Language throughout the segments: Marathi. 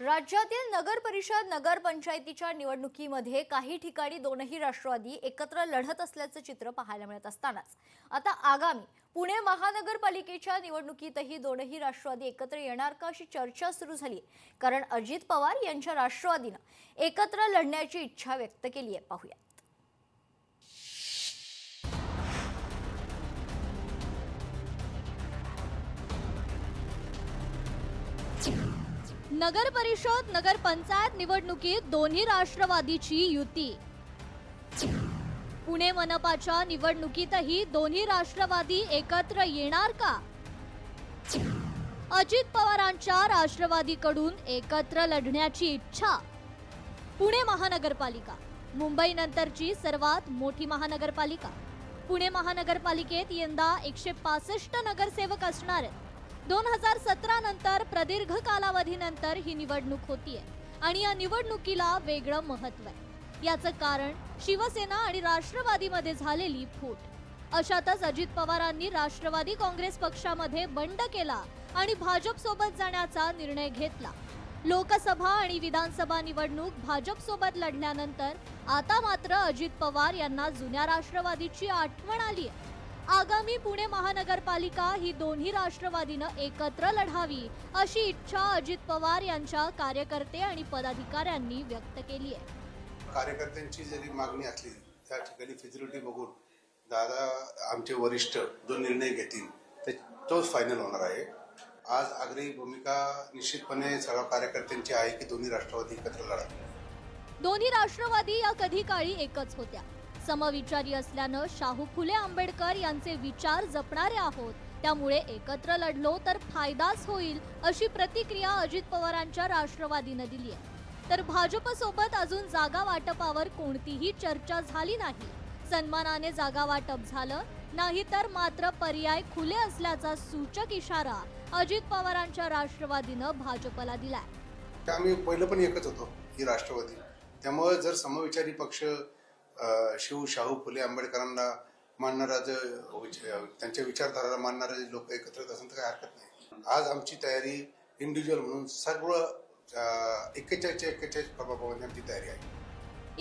राज्यातील नगर परिषद नगरपंचायतीच्या निवडणुकीमध्ये काही ठिकाणी दोनही राष्ट्रवादी एकत्र लढत असल्याचं चित्र पाहायला मिळत असतानाच. आता आगामी पुणे महानगरपालिकेच्या निवडणुकीतही दोनही राष्ट्रवादी एकत्र येणार का अशी चर्चा सुरू झाली कारण अजित पवार यांच्या राष्ट्रवादीनं एकत्र लढण्याची इच्छा व्यक्त केली आहे पाहूया नगर परिषद नगर पंचायत निवडणुकीत दोन्ही राष्ट्रवादीची युती. पुणे मनपाच्या निवडणुकीतही दोन्ही राष्ट्रवादी एकत्र येणार का? अजित पवारांच्या राष्ट्रवादीकडून एकत्र लढण्याची इच्छा. पुणे महानगरपालिका. मुंबईनंतरची सर्वात मोठी महानगरपालिका. पुणे महानगरपालिकेत यंदा एकशे पासष्ट नगरसेवक असणार आहेत. दोन हजार सतरा नंतर प्रदीर्घ कालावधीनंतर ही निवडणूक होतीये आणि या निवडणुकीला वेगळं महत्त्व आहे. याचं कारण शिवसेना आणि राष्ट्रवादीमध्ये झालेली फूट. अशातच अजित पवारांनी राष्ट्रवादी काँग्रेस पक्षामध्ये बंड केला आणि भाजप सोबत जाण्याचा निर्णय घेतला. लोकसभा आणि विधानसभा निवडणूक भाजप सोबत लढल्यानंतर आता मात्र अजित पवार यांना जुन्या राष्ट्रवादीची आठवण आली आहे आगामी पुणे महानगरपालिका ही दोन्ही राष्ट्रवादीनं एकत्र लढावी अशी इच्छा अजित पवार यांच्या कार्यकर्ते आणि पदाधिकाऱ्यांनी व्यक्त केली आहे. कार्यकर्त्यांची जरी मागणी असली त्या ठिकाणी फिजिबिलिटी बघून दादा आमचे वरिष्ठ जो निर्णय घेतील ते तोच फायनल होणार आहे. आज आग्रही भूमिका निश्चितपणे सर्व कार्यकर्त्यांची आहे की दोन्ही राष्ट्रवादी एकत्र लढावी दोन्ही राष्ट्रवादी या कधी काळी एकच होत्या. समविचारी असल्यानं शाहू फुले आंबेडकर यांचे विचार जपणारे आहोत. त्यामुळे एकत्र लढलो तर फायदाच होईल अशी प्रतिक्रिया अजित पवारांच्या राष्ट्रवादीनं दिली आहे. तर भाजपसोबत अजून जागा वाटपावर कोणतीही चर्चा झाली नाही. सन्मानाने जागा वाटप झालं नाहीतर मात्र पर्याय खुले असल्याचा सूचक इशारा अजित पवारांच्या राष्ट्रवादीनं भाजपला दिलाय. आम्ही पहिलं पण एकच होतो ही राष्ट्रवादी. त्यामुळे जर समविचारी पक्ष शिव शाहू फुले आंबेडकरांना मानणारा जे त्यांच्या विचारधाराला मानणारे लोक एकत्र येत असेल तर काही हरकत नाही. आज आमची तयारी इंडिव्हिज्युअल म्हणून सर्व एक्केचाळीसच्या एक्केचाळीस प्रभावाने आमची तयारी आहे.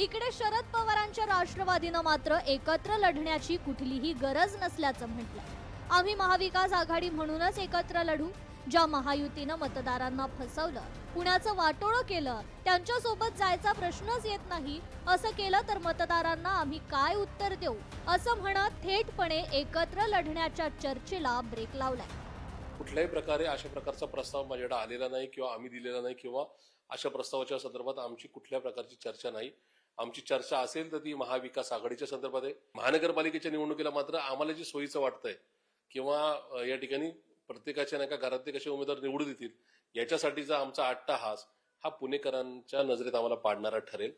इकडे शरद पवारांच्या राष्ट्रवादीनं मात्र एकत्र लढण्याची कुठलीही गरज नसल्याचं म्हटलं आम्ही महाविकास आघाडी म्हणूनच एकत्र लढू ज्या महायुतीनं मतदारांना फसवलं पुण्याचं वाटोळं केलं त्यांच्यासोबत जायचा प्रश्नच येत नाही असं केलं तर मतदारांना आम्ही काय उत्तर देऊ? असं म्हणत थेटपणे एकत्र लढण्याच्या चर्चेला ब्रेक लावलाय. कुठल्याही प्रकारे अशा प्रकारचा प्रस्ताव माझ्याकडे आलेला नाही किंवा आम्ही दिलेला नाही किंवा अशा प्रस्तावाच्या संदर्भात आमची कुठल्या प्रकारची चर्चा नाही. आमची चर्चा असेल तर ती महाविकास आघाडीच्या संदर्भात आहे. महानगरपालिकेच्या निवडणुकीला मात्र आम्हाला जे सोयीचं वाटतंय किंवा या ठिकाणी प्रत्येकाच्या नाही का घरातले कसे उमेदवार निवडून देतील याच्यासाठीचा आमचा अट्टाहास हा पुणेकरांच्या नजरेत आम्हाला पाडणारा ठरेल.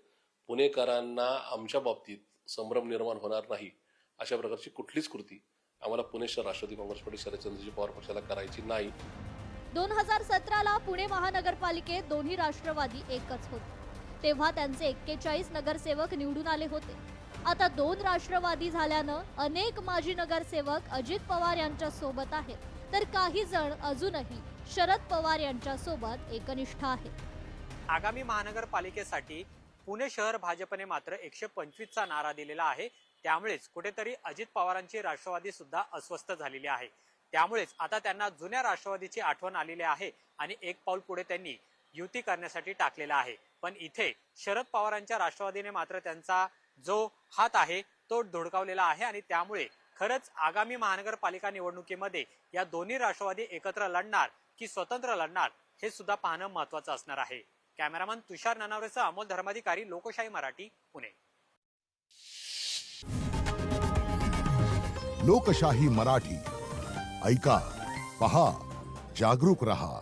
पुणेकरांना आमच्या बाबतीत संभ्रम निर्माण होणार नाही अशा प्रकारची कुठलीच कृती आम्हाला पुणे शहर राष्ट्रवादी काँग्रेस पार्टी शरदचंद्रजी पवार पक्षाला करायची नाही. दोन हजार सतराला पुणे महानगरपालिकेत दोन्ही राष्ट्रवादी एकच होते. तेव्हा त्यांचे एक्केचाळीस नगरसेवक निवडून आले होते. आता दोन राष्ट्रवादी झाल्यानं अनेक माजी नगरसेवक अजित पवार यांच्या सोबत आहेत. तर काही जण अजूनही शरद पवार यांच्या सोबत एकनिष्ठ आहेत. आगामी महानगरपालिकेसाठी पुणे शहर भाजपने मात्र एकशे पंचवीसचा नारा दिलेला आहे. त्यामुळेच कुठेतरी अजित पवारांची राष्ट्रवादी सुद्धा अस्वस्थ झालेली आहे. त्यामुळेच आता त्यांना जुन्या राष्ट्रवादीची आठवण आलेली आहे आणि एक पाऊल पुढे त्यांनी युती करण्यासाठी टाकलेला आहे. पण इथे शरद पवारांच्या राष्ट्रवादीने मात्र त्यांचा जो हात आहे तो धुडकावलेला आहे आणि त्यामुळे खरंच आगामी महानगरपालिका निवडणुकीमध्ये या दोन्ही राष्ट्रवादी एकत्र लढणार की स्वतंत्र लढणार हे सुद्धा पाहणं महत्वाचं असणार आहे. कॅमेरामन तुषार ननावरेसह अमोल धर्माधिकारी लोकशाही मराठी पुणे. लोकशाही मराठी. ऐका पहा जागरूक रहा.